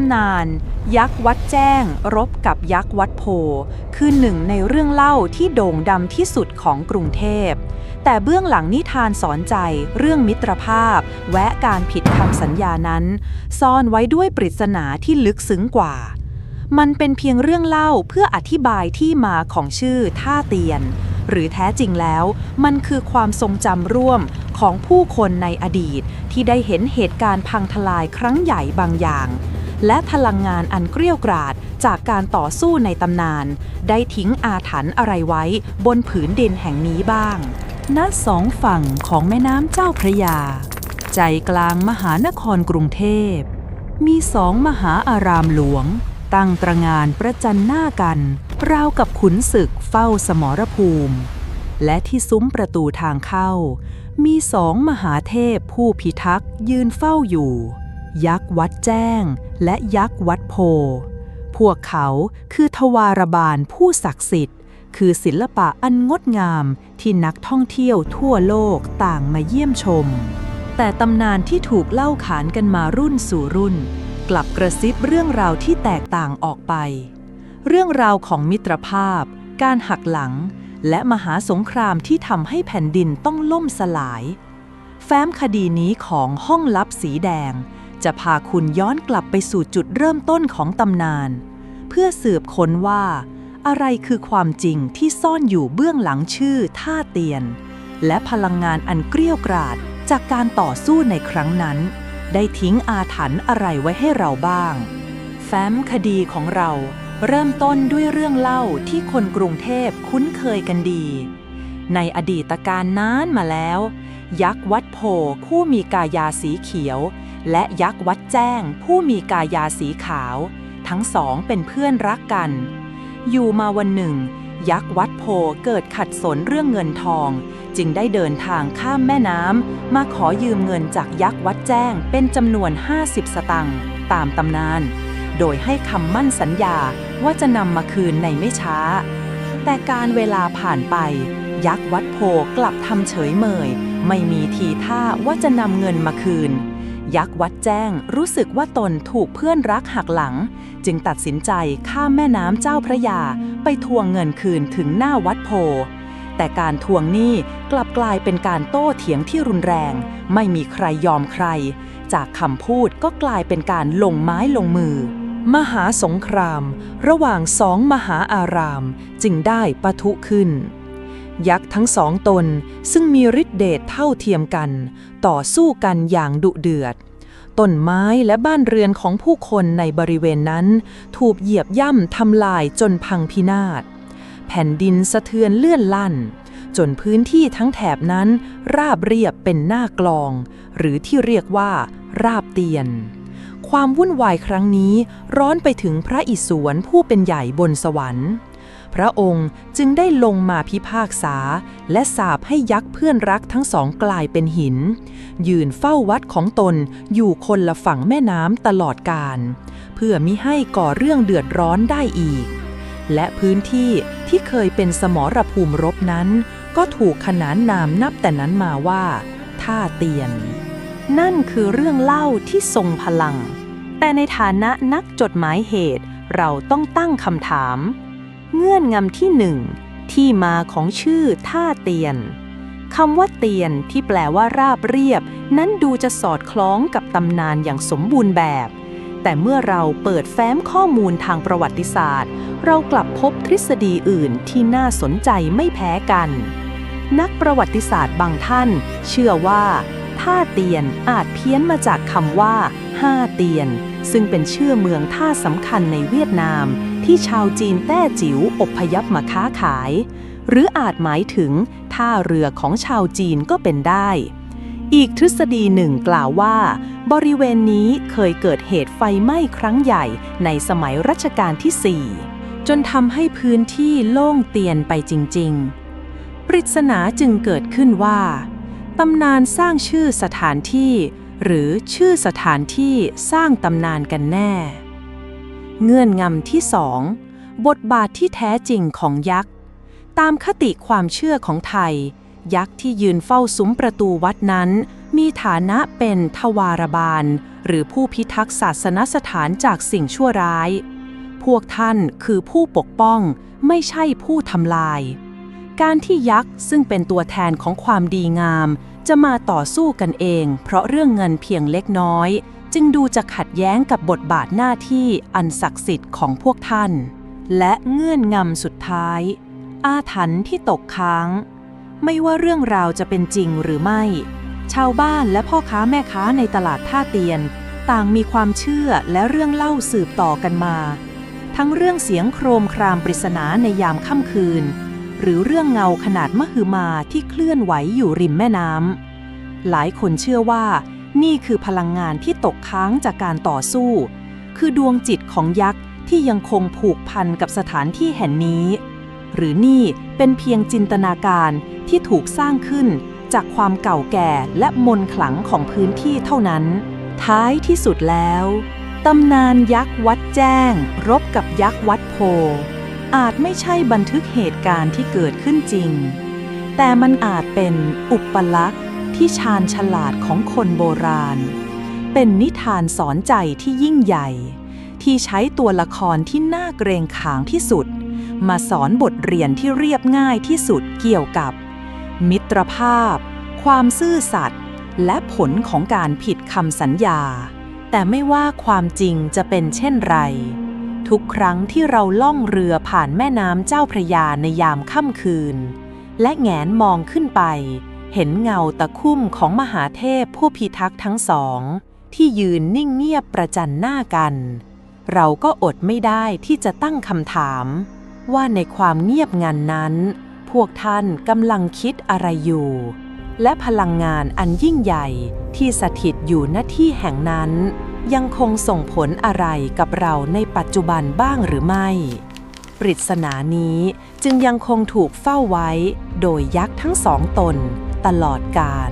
ำนาน ยักษ์วัดแจ้ง รบกับยักษ์วัดโพ คือหนึ่งในเรื่องเล่าที่โด่งดังที่สุดของกรุงเทพ แต่เบื้องหลังนิทานสอนใจเรื่องมิตรภาพ แวะการผิดคำสัญญานั้น ซ่อนไว้ด้วยปริศนาที่ลึกซึ้งกว่า มันเป็นเพียงเรื่องเล่าเพื่ออธิบายที่มาของชื่อท่าเตียน หรือแท้จริงแล้วมันคือความทรงจำร่วมของผู้คนในอดีตที่ได้เห็นเหตุการณ์พังทลายครั้งใหญ่บางอย่าง และพลังงานอันเกรี้ยวกราดจากการต่อสู้ในตำนาน ได้ทิ้งอาถรรพ์อะไรไว้บนผืนดินแห่งนี้บ้าง ณ สองฝั่งของแม่น้ำเจ้าพระยา ใจกลางมหานครกรุงเทพ มีสองมหาอารามหลวง ตั้งตระงานประจันหน้ากัน ราวกับขุนศึกเฝ้าสมรภูมิ และที่ซุ้มประตูทางเข้า มีสองมหาเทพผู้พิทักษ์ยืนเฝ้าอยู่ ยักษ์วัดแจ้ง และยักษ์วัดโพ พวกเขาคือทวารบาลผู้ศักดิ์สิทธิ์ คือศิลปะอันงดงามที่นักท่องเที่ยวทั่วโลกต่างมาเยี่ยมชม แต่ตำนานที่ถูกเล่าขานกันมารุ่นสู่รุ่น กลับกระซิบเรื่องราวที่แตกต่างออกไป เรื่องราวของมิตรภาพ การหักหลัง และมหาสงครามที่ทำให้แผ่นดินต้องล่มสลาย แฟ้มคดีนี้ของห้องลับสีแดง จะพาคุณย้อนกลับไปสู่จุดเริ่มต้นของตำนาน เพื่อสืบค้นว่า อะไรคือความจริงที่ซ่อนอยู่เบื้องหลังชื่อท่าเตียน และพลังงานอันเกรี้ยวกราดจากการต่อสู้ในครั้งนั้น ได้ทิ้งอาถรรพ์อะไรไว้ให้เราบ้าง แฟ้มคดีของเราเริ่มต้นด้วยเรื่องเล่าที่คนกรุงเทพคุ้นเคยกันดี ในอดีตการนานมาแล้ว ยักษ์วัดโพผู้มีกายาสีเขียว และยักษ์วัดแจ้ง ผู้มีกายาสีขาว ทั้งสองเป็นเพื่อนรักกัน อยู่มาวันหนึ่ง ยักษ์วัดโพเกิดขัดสนเรื่องเงินทอง จึงได้เดินทางข้ามแม่น้ำมาขอยืมเงินจากยักษ์วัดแจ้งเป็นจำนวน 50 สตังค์ตามตำนาน โดยให้คำมั่นสัญญาว่าจะนำมาคืนในไม่ช้า แต่การเวลาผ่านไป ยักษ์วัดโพกลับทำเฉยเมย ไม่มีทีท่าว่าจะนำเงินมาคืน ยักษ์วัดแจ้งรู้สึกว่าตนถูกเพื่อนรักหักหลัง จึงตัดสินใจข้ามแม่น้ำเจ้าพระยา ไปทวงเงินคืนถึงหน้าวัดโพ แต่การทวงหนี้กลับกลายเป็นการโต้เถียงที่รุนแรง ไม่มีใครยอมใคร จากคำพูดก็กลายเป็นการลงไม้ลงมือมหาสงคราม ระหว่างสองมหาอารามจึงได้ปะทุขึ้น ยักษ์ทั้งสองตนซึ่งมีฤทธิเดชเท่าเทียมกัน ต่อสู้กันอย่างดุเดือด ต้นไม้และบ้านเรือนของผู้คนในบริเวณนั้น ถูกเหยียบย่ำทำลายจนพังพินาศ แผ่นดินสะเทือนเลื่อนลั่น จนพื้นที่ทั้งแถบนั้น ราบเรียบเป็นหน้ากลอง หรือที่เรียกว่า ราบเตียนความวุ่นวายครั้งนี้ร้อนไปถึงพระอิศวรผู้เป็นใหญ่บนสวรรค์ พระองค์จึงได้ลงมาพิพากษา และสาปให้ยักษ์เพื่อนรักทั้งสองกลายเป็นหิน ยืนเฝ้าวัดของตนอยู่คนละฝั่งแม่น้ำตลอดกาลเพื่อมิให้ก่อเรื่องเดือดร้อนได้อีก และพื้นที่ที่เคยเป็นสมรภูมิรบนั้น ก็ถูกขนานนามนับแต่นั้นมาว่า ท่าเตียน นั่นคือเรื่องเล่าที่ทรงพลัง แต่ในฐานะนักจดหมายเหตุเราต้องตั้งคำถาม เงื่อนงำที่หนึ่งที่มาของชื่อท่าเตียนคำว่าเตียนที่แปลว่าราบเรียบ นั้นดูจะสอดคล้องกับตำนานอย่างสมบูรณ์แบบ แต่เมื่อเราเปิดแฟ้มข้อมูลทางประวัติศาสตร์ เรากลับพบทฤษฎีอื่นที่น่าสนใจไม่แพ้กัน นักประวัติศาสตร์บางท่าน เชื่อว่าท่าเตียนอาจเพี้ยนมาจากคำว่าห้าเตียน ซึ่งเป็นชื่อเมืองท่าสำคัญในเวียดนาม ที่ชาวจีนแต้จิ๋วอพยพมาค้าขาย หรืออาจหมายถึงท่าเรือของชาวจีนก็เป็นได้ อีกทฤษฎีหนึ่งกล่าวว่า บริเวณนี้เคยเกิดเหตุไฟไหม้ครั้งใหญ่ในสมัยรัชกาลที่ 4 จนทำให้พื้นที่โล่งเตียนไปจริง ๆ ปริศนาจึงเกิดขึ้นว่าตำนานสร้างชื่อสถานที่ หรือชื่อสถานที่สร้างตำนานกันแน่ เงื่อนงำที่สองบทบาทที่แท้จริงของยักษ์ ตามคติความเชื่อของไทย ยักษ์ที่ยืนเฝ้าซุ้มประตูวัดนั้น มีฐานะเป็นทวารบาล หรือผู้พิทักษ์ศาสนสถานจากสิ่งชั่วร้าย พวกท่านคือผู้ปกป้องไม่ใช่ผู้ทำลาย การที่ยักษ์ซึ่งเป็นตัวแทนของความดีงาม จะมาต่อสู้กันเอง เพราะเรื่องเงินเพียงเล็กน้อย จึงดูจะขัดแย้งกับบทบาทหน้าที่อันศักดิ์สิทธิ์ของพวกท่าน และเงื่อนงำสุดท้าย อาถรรพ์ที่ตกค้าง ไม่ว่าเรื่องราวจะเป็นจริงหรือไม่ ชาวบ้านและพ่อค้าแม่ค้าในตลาดท่าเตียน ต่างมีความเชื่อและเรื่องเล่าสืบต่อกันมา ทั้งเรื่องเสียงโครมครามปริศนาในยามค่ำคืน หรือเรื่องเงาขนาดมหึมาที่เคลื่อนไหวอยู่ริมแม่น้ำหลายคนเชื่อว่า นี่คือพลังงานที่ตกค้างจากการต่อสู้ คือดวงจิตของยักษ์ที่ยังคงผูกพันกับสถานที่แห่งนี้ หรือนี่เป็นเพียงจินตนาการที่ถูกสร้างขึ้นจากความเก่าแก่และมนขลังของพื้นที่เท่านั้น ท้ายที่สุดแล้วตำนานยักษ์วัดแจ้ง รบกับยักษ์วัดโพ อาจไม่ใช่บันทึกเหตุการณ์ที่เกิดขึ้นจริง แต่มันอาจเป็นอุปลักษณ์ ที่ชาญฉลาดของคนโบราณ เป็นนิทานสอนใจที่ยิ่งใหญ่ ที่ใช้ตัวละครที่น่าเกรงขามที่สุด มาสอนบทเรียนที่เรียบง่ายที่สุดเกี่ยวกับ มิตรภาพ ความซื่อสัตย์และผลของการผิดคำสัญญา แต่ไม่ว่าความจริงจะเป็นเช่นไร ทุกครั้งที่เราล่องเรือผ่านแม่น้ำเจ้าพระยาในยามค่ำคืน และแงนมองขึ้นไป เห็นเงาตะคุ่มของมหาเทพผู้พิทักษ์ทั้งสอง ที่ยืนนิ่งเงียบประจันหน้ากัน เราก็อดไม่ได้ที่จะตั้งคำถาม ว่าในความเงียบงันนั้น พวกท่านกำลังคิดอะไรอยู่ และพลังงานอันยิ่งใหญ่ที่สถิตอยู่ณที่แห่งนั้น ยังคงส่งผลอะไรกับเราในปัจจุบันบ้างหรือไม่ปริศนานี้จึงยังคงถูกเฝ้าไว้โดยยักษ์ทั้งสองตน ตลอดกาล